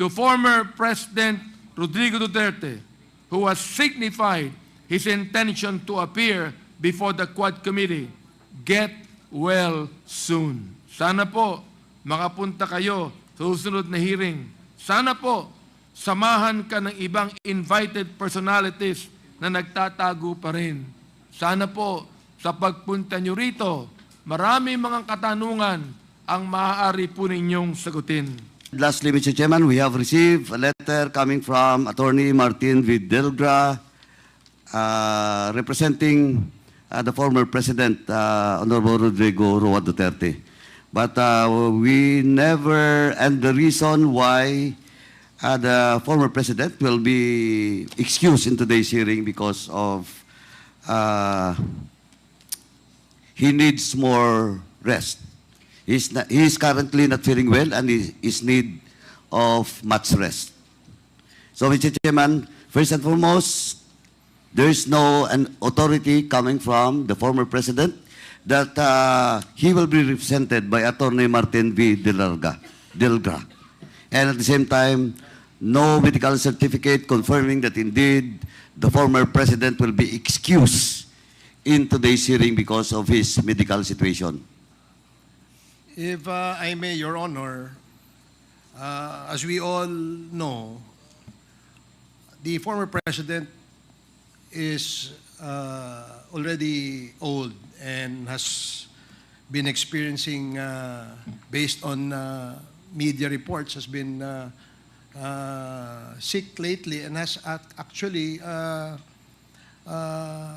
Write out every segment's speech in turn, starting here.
to former President Rodrigo Duterte, who has signified his intention to appear before the Quad Committee, get well soon. Sana po makapunta kayo sa susunod na hearing. Sana po samahan ka ng ibang invited personalities na nagtatago pa rin. Sana po sa pagpunta nyo rito, marami mga katanungan ang maaari po ninyong sagutin. Lastly, Mr. Chairman, we have received a letter coming from Attorney Martin Videlgra, uh, representing uh, the former President, uh, Honorable Rodrigo Roa Duterte. But uh, we never, and the reason why uh, the former President will be excused in today's hearing because of uh, he needs more rest. He's, not, he is currently not feeling well and he is need of much rest. So, Mr. Chairman, first and foremost, there is no an authority coming from the former president that uh, he will be represented by Attorney Martin V. Delga, Delgra. And at the same time, no medical certificate confirming that indeed the former president will be excused in today's hearing because of his medical situation. If uh, I may, Your Honor, uh, as we all know, the former president is uh, already old and has been experiencing, uh, based on uh, media reports, has been uh, uh, sick lately and has ac- actually uh, uh,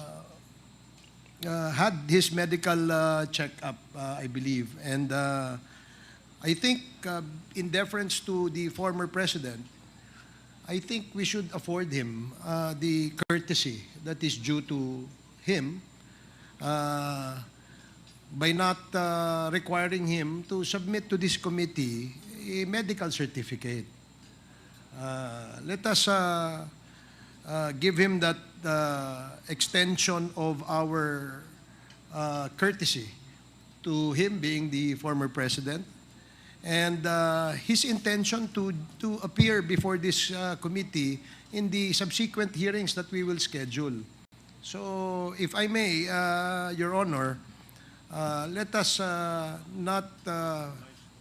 uh, had his medical uh, checkup, uh, I believe. And uh, I think, uh, in deference to the former president, I think we should afford him uh, the courtesy that is due to him uh, by not uh, requiring him to submit to this committee a medical certificate. Uh, let us uh, uh, give him that uh, extension of our uh, courtesy to him being the former president and uh, his intention to, to appear before this uh, committee in the subsequent hearings that we will schedule. So, if I may, uh, Your Honor, uh, let us uh, not uh,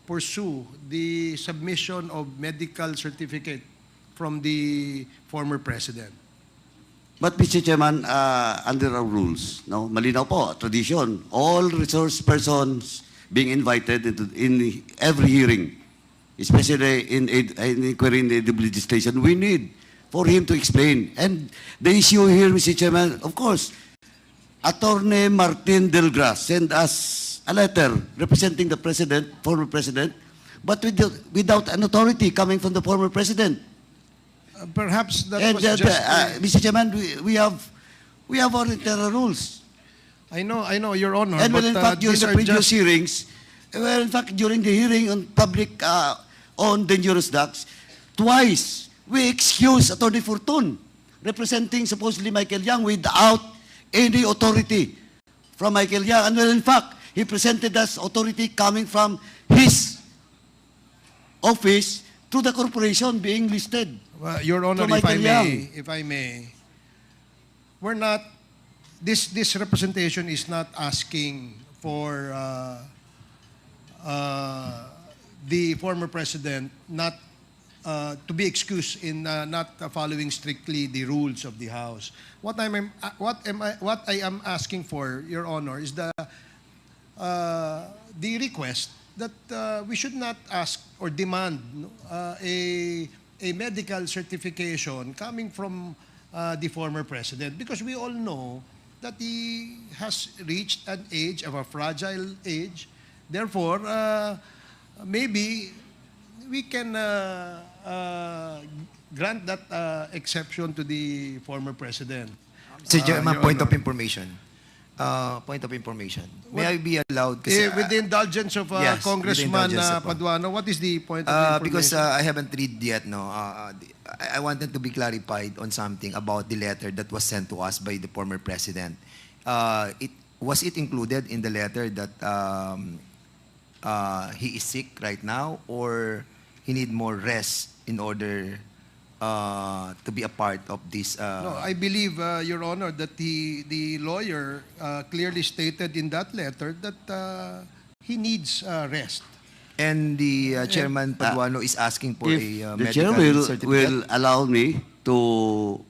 pursue the submission of medical certificate from the former president. But Mr. Chairman, uh, under our rules, no, malinaw po, tradition, all resource persons being invited into, in every hearing, especially in, in inquiry in the legislation, we need for him to explain. And the issue here, Mr. Chairman, of course, Attorney Martin Delgras sent us a letter representing the president, former president, but without, without an authority coming from the former president. Uh, perhaps that and was uh, just... uh, Mr. Chairman, we, we have we have our internal rules. I know, I know, Your Honor. And but, in uh, fact during the previous just- hearings, well, in fact during the hearing on public uh, on dangerous drugs, twice we excused Attorney Fortun, representing supposedly Michael Young without any authority from Michael Young. And well, in fact, he presented us authority coming from his office to the corporation being listed. Well, Your Honor, if I Michael may, if I may, we're not, this, this representation is not asking for uh, uh, the former president not uh, to be excused in uh, not uh, following strictly the rules of the House. What I'm, uh, what am I, what I am asking for, Your Honor, is the uh, the request that uh, we should not ask or demand no, uh, a, a medical certification coming from uh, the former president because we all know that he has reached an age of a fragile age. Therefore, uh, maybe we can uh, uh, grant that uh, exception to the former president. Mr. Uh, Your point of Honor. information. Uh, point of information. May What- I be allowed? Eh, uh, with the indulgence of uh, yes, Congressman uh, uh, Paduano, what is the point of Uh, information? because uh, I haven't read yet, no. Uh, uh, I, I wanted to be clarified on something about the letter that was sent to us by the former president. Uh, it was it included in the letter that um, uh, he is sick right now, or he need more rest in order uh, to be a part of this. Uh, No, I believe, uh, Your Honor, that the, the lawyer uh, clearly stated in that letter that uh, he needs uh, rest. and the uh, Chairman Paduano is asking for If a uh, the medical chair will, certificate. will allow me to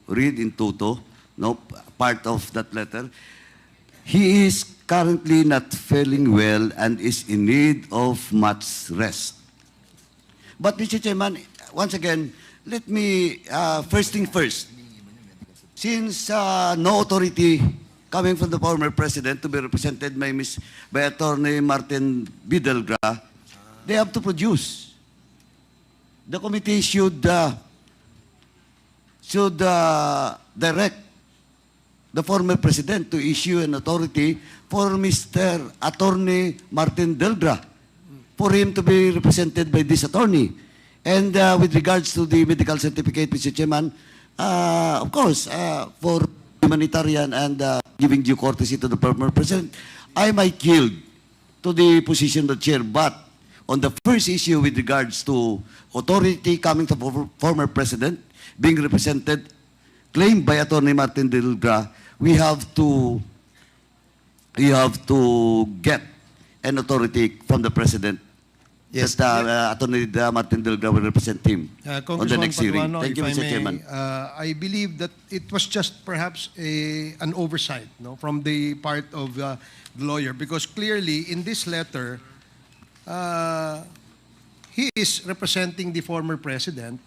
read in toto, no, part of that letter. He is currently not feeling well and is in need of much rest. But Mr. Chairman, once again, let me, uh, first thing first, since uh, no authority coming from the former president to be represented by Ms. by Attorney Martin Bidelgra, they have to produce. The committee should uh, should uh, direct the former president to issue an authority for Mr. Attorney Martin Delgra for him to be represented by this attorney. And uh, with regards to the medical certificate, Mr. Chairman, uh, of course, uh, for humanitarian and uh, giving due courtesy to the former president, I might yield to the position of the chair. But on the first issue with regards to authority coming from former- president being represented, claimed by Attorney Martin Delgra, we have to we have to get an authority from the president. Yes. That uh, Attorney uh, Martin Delgra will represent him Uh, on the Congressman next hearing. Paduano, Thank you, Mr. may, Chairman. uh, I believe that it was just perhaps a, an oversight no, from the part of uh, the lawyer because clearly in this letter, uh, he is representing the former president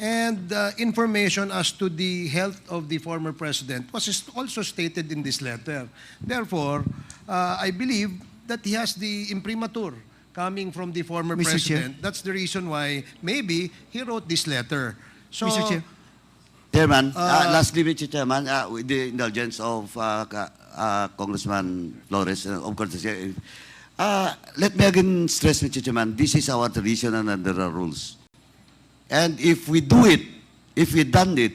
and uh, information as to the health of the former president was also stated in this letter. Therefore, uh, I believe that he has the imprimatur coming from the former Mr. Chair. president. That's the reason why maybe he wrote this letter. So, Mr. Chair. Chairman, uh, Uh, lastly, Mr. Chairman, uh, with the indulgence of uh, uh, Congressman Flores, uh, of course, uh, uh, let me again stress, Mr. Chairman, this is our tradition and under our rules. And if we do it, if we done it,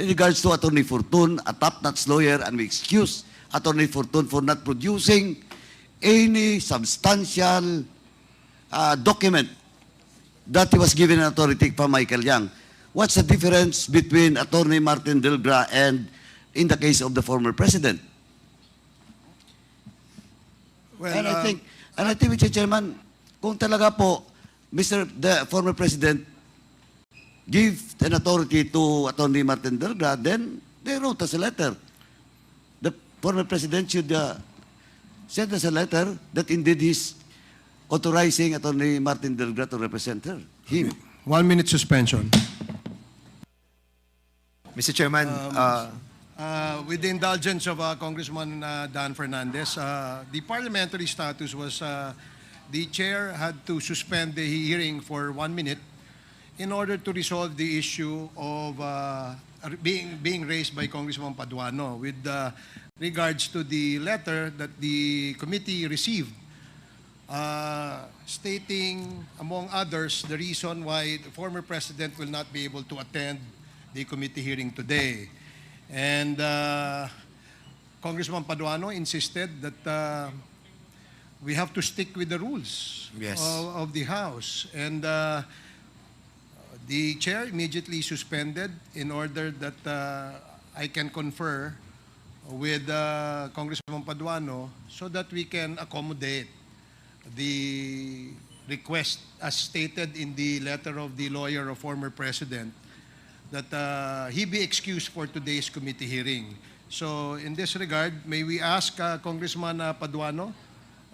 in regards to Attorney Fortune, a top-notch lawyer, and we excuse Attorney Fortune for not producing any substantial uh, document that he was given an authority from Michael Young. What's the difference between Attorney Martin Delgra and in the case of the former president? well, and I uh, think, and I think, Mr. Chairman, kung talaga po, Mr. the former president give an authority to Attorney Martin Delgra, then they wrote us a letter. The former president should uh, send us a letter that indeed he's authorizing Attorney Martin Delgra to represent her, him. one minute suspension. Mr. Chairman, Um, uh, Uh, with the indulgence of uh, Congressman uh, Dan Fernandez, uh, the parliamentary status was uh, the chair had to suspend the hearing for one minute in order to resolve the issue of uh, being being raised by Congressman Paduano with uh, regards to the letter that the committee received uh, stating, among others, the reason why the former president will not be able to attend the committee hearing today. And uh, Congressman Paduano insisted that uh, we have to stick with the rules Yes. of, of the House. And uh, the chair immediately suspended in order that uh, I can confer with uh, Congressman Paduano so that we can accommodate the request as stated in the letter of the lawyer of former president that uh, he be excused for today's committee hearing. So in this regard, may we ask uh, Congressman uh, Paduano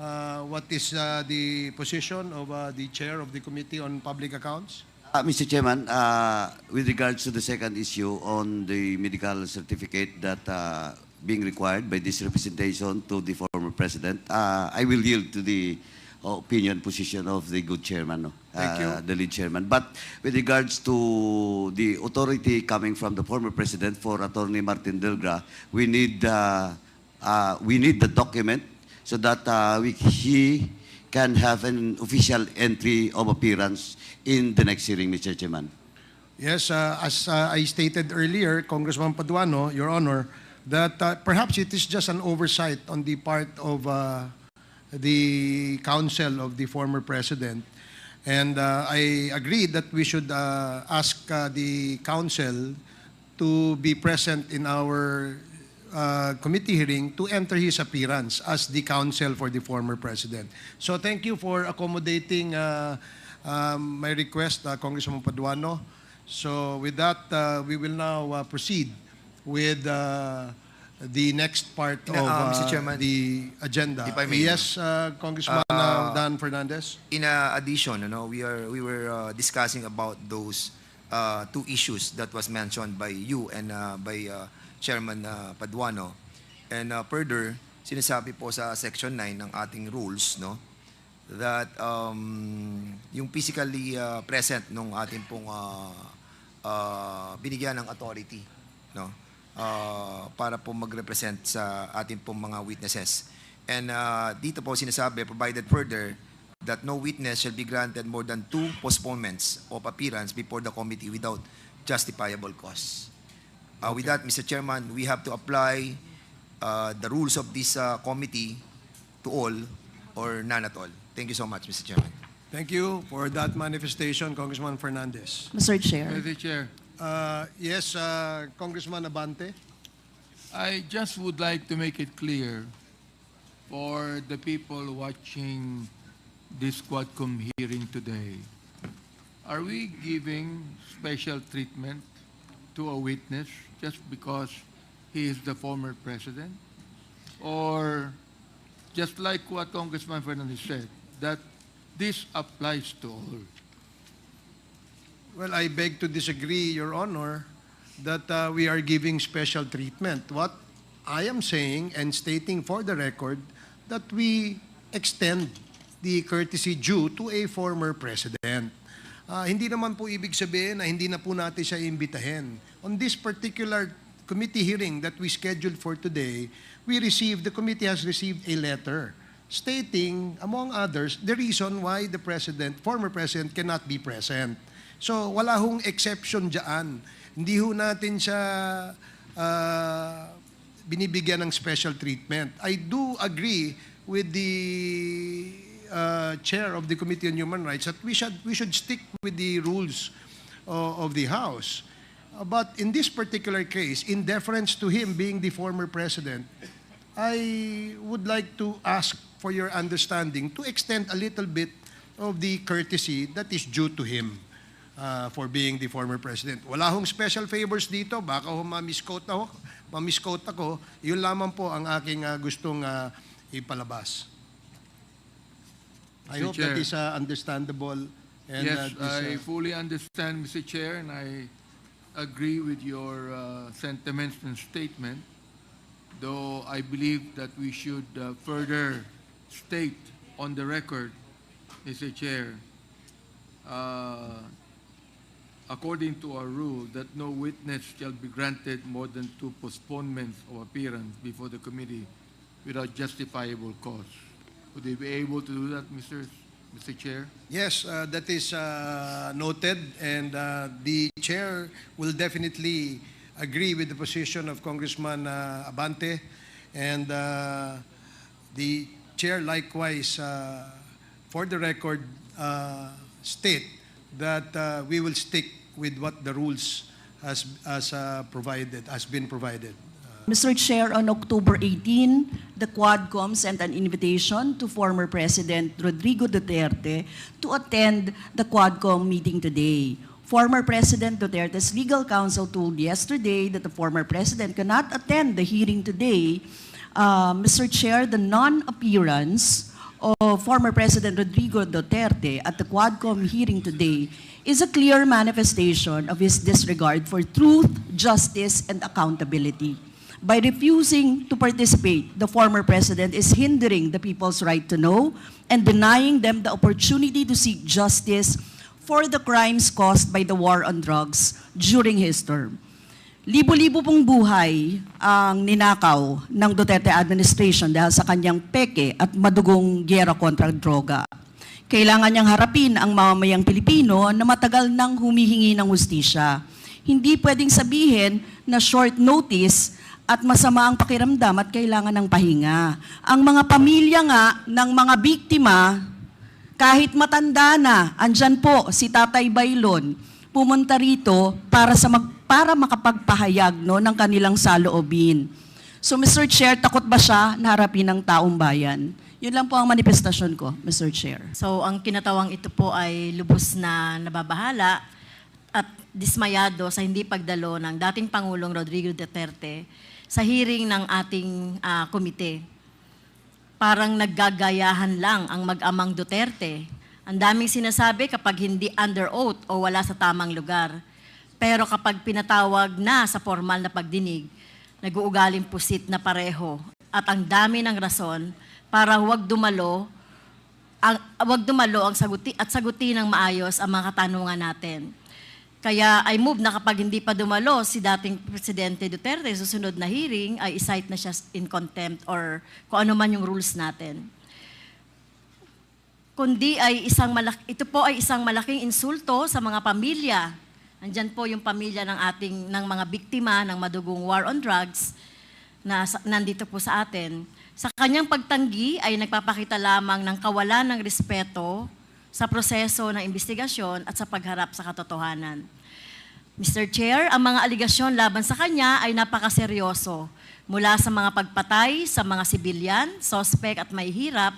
uh, what is uh, the position of uh, the chair of the Committee on Public Accounts? Uh, Mr. Chairman, uh, with regards to the second issue on the medical certificate that uh, being required by this representation to the former president, uh, I will yield to the opinion position of the good chairman, no? Thank uh, you. the lead chairman. But with regards to the authority coming from the former president for Attorney Martin Delgra, we need uh, uh, we need the document so that uh, we, he can have an official entry of appearance in the next hearing, Mr. Chairman. Yes, uh, as uh, I stated earlier, Congressman Paduano, Your Honor, that uh, perhaps it is just an oversight on the part of uh, the counsel of the former president And uh, I agreed that we should uh, ask uh, the council to be present in our uh, committee hearing to enter his appearance as the counsel for the former president. So thank you for accommodating uh, um, my request, uh, Congressman Paduano. So with that, uh, we will now uh, proceed with uh, the next part Ina- of uh, Mr. uh, Chairman, the agenda. if I may. Yes, uh, Congressman uh, Dan Fernandez. In uh, addition, you know, we are we were uh, discussing about those uh, two issues that was mentioned by you and uh, by uh, Chairman uh, Paduano. And uh, further, sinasabi po sa section 9 ng ating rules, no, that um, yung physically uh, present nung ating pong uh, uh, binigyan ng authority, no, uh, para po mag-represent sa ating pong mga witnesses. And uh, dito po sinasabi, provided further, that no witness shall be granted more than two postponements of appearance before the committee without justifiable cause. Uh, With that, Mr. Chairman, we have to apply uh, the rules of this uh, committee to all or none at all. Thank you so much, Mr. Chairman. Thank you for that manifestation, Congressman Fernandez. Mr. Chair. Mr. Chair, Uh, yes, uh, Congressman Abante. I just would like to make it clear for the people watching this Quadcom hearing today. Are we giving special treatment to a witness just because he is the former president? Or just like what Congressman Fernandez said, that this applies to all? Well, I beg to disagree, Your Honor, that uh, we are giving special treatment. What I am saying and stating for the record that we extend the courtesy due to a former president. Ah, hindi naman po ibig sabihin na hindi na po natin siya imbitahin. On this particular committee hearing that we scheduled for today, we received, the committee has received a letter stating, among others, the reason why the president, former president, cannot be present. So, wala hong exception dyan. Hindi ho natin siya ah, binibigyan ng special treatment. I do agree with the uh, chair of the Committee on Human Rights that we should we should stick with the rules uh, of the House. Uh, but in this particular case, in deference to him being the former president, I would like to ask for your understanding to extend a little bit of the courtesy that is due to him uh, for being the former president. Wala hong special favors dito, baka ho ma-misquote ako, ma-misquote ako, yun lamang po ang aking uh, gustong uh, ipalabas. I Mr. hope that Chair. is uh, understandable. And, uh, Yes, this, I uh, fully understand, Mr. Chair, and I agree with your uh, sentiments and statement, though I believe that we should uh, further state on the record, Mr. Chair, uh, according to our rule, that no witness shall be granted more than two postponements of appearance before the committee without justifiable cause. Would they be able to do that, Mr. Mr. Chair? Yes, uh, that is uh, noted, and uh, the chair will definitely agree with the position of Congressman uh, Abante, and uh, the chair likewise, uh, for the record, state that we will stick with what the rules has, has uh, provided, has been provided. Mr. Chair, on October 18, the Quadcom sent an invitation to former President Rodrigo Duterte to attend the Quadcom meeting today. Former President Duterte's legal counsel told yesterday that the former president cannot attend the hearing today. Uh, Mr. Chair, the non-appearance of former President Rodrigo Duterte at the Quadcom hearing today is a clear manifestation of his disregard for truth, justice, and accountability. By refusing to participate, the former president is hindering the people's right to know and denying them the opportunity to seek justice for the crimes caused by the war on drugs during his term. Libo-libo pong buhay ang ninakaw ng Duterte administration dahil sa kanyang peke at madugong gyera kontra droga. Kailangan niyang harapin ang mamamayang Pilipino na matagal nang humihingi ng hustisya. Hindi pwedeng sabihin na short notice at masama ang pakiramdam at kailangan ng pahinga. Ang mga pamilya nga ng mga biktima Kahit matanda na, andyan po si Tatay Baylon, pumunta rito para, sa mag, para makapagpahayag no, ng kanilang saloobin. So Mr. Chair, takot ba siya na harapin ng taong bayan? Yun lang po ang manifestasyon ko, Mr. Chair. So ang kinatawang ito po ay lubos na nababahala at dismayado sa hindi pagdalo ng dating Pangulong Rodrigo Duterte sa hearing ng ating ah, komite. Parang naggagayahan lang ang mag-amang Duterte. Ang daming sinasabi kapag hindi under oath o wala sa tamang lugar. Pero kapag pinatawag na sa formal na pagdinig, nag-uugaling pusit na pareho. At ang dami ng rason para huwag dumalo ang wag dumalo ang saguti at sagutin ng maayos ang mga katanungan natin. Kaya I move na kapag hindi pa dumalo si dating Presidente Duterte susunod na hearing ay isight na siya in contempt or kung ano man yung rules natin. Kundi ay isang malak ito po ay isang malaking insulto sa mga pamilya. Andyan po yung pamilya ng ating ng mga biktima ng madugong war on drugs na nandito po sa atin. Sa kanyang pagtanggi ay nagpapakita lamang ng kawalan ng respeto sa proseso ng investigasyon at sa pagharap sa katotohanan. Mr. Chair, ang mga aligasyon laban sa kanya ay napakaseryoso. Mula sa mga pagpatay sa mga sibilyan, sospek at may hirap,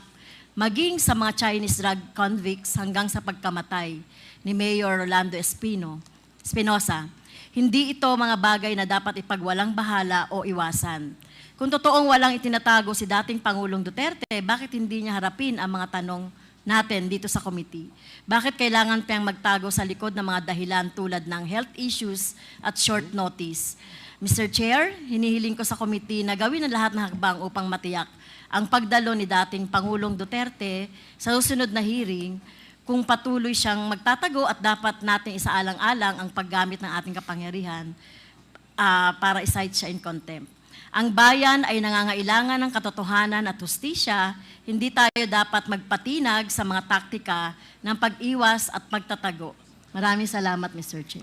maging sa mga Chinese drug convicts hanggang sa pagkamatay ni Mayor Rolando Espino, Espinosa. Hindi ito mga bagay na dapat ipagwalang bahala o iwasan. Kung totoong walang itinatago si dating Pangulong Duterte, bakit hindi niya harapin ang mga tanong natin dito sa committee? Bakit kailangan pang magtago sa likod ng mga dahilan tulad ng health issues at short notice? Mr. Chair, hinihiling ko sa committee na gawin ang lahat ng hakbang upang matiyak ang pagdalo ni dating Pangulong Duterte sa susunod na hearing kung patuloy siyang magtatago at dapat nating isaalang-alang ang paggamit ng ating kapangyarihan ah, para isight siya in contempt. Ang bayan ay nangangailangan ng katotohanan at hustisya, hindi tayo dapat magpatinag sa mga taktika ng pag-iwas at pagtatago. Maraming salamat, Mr. Chair.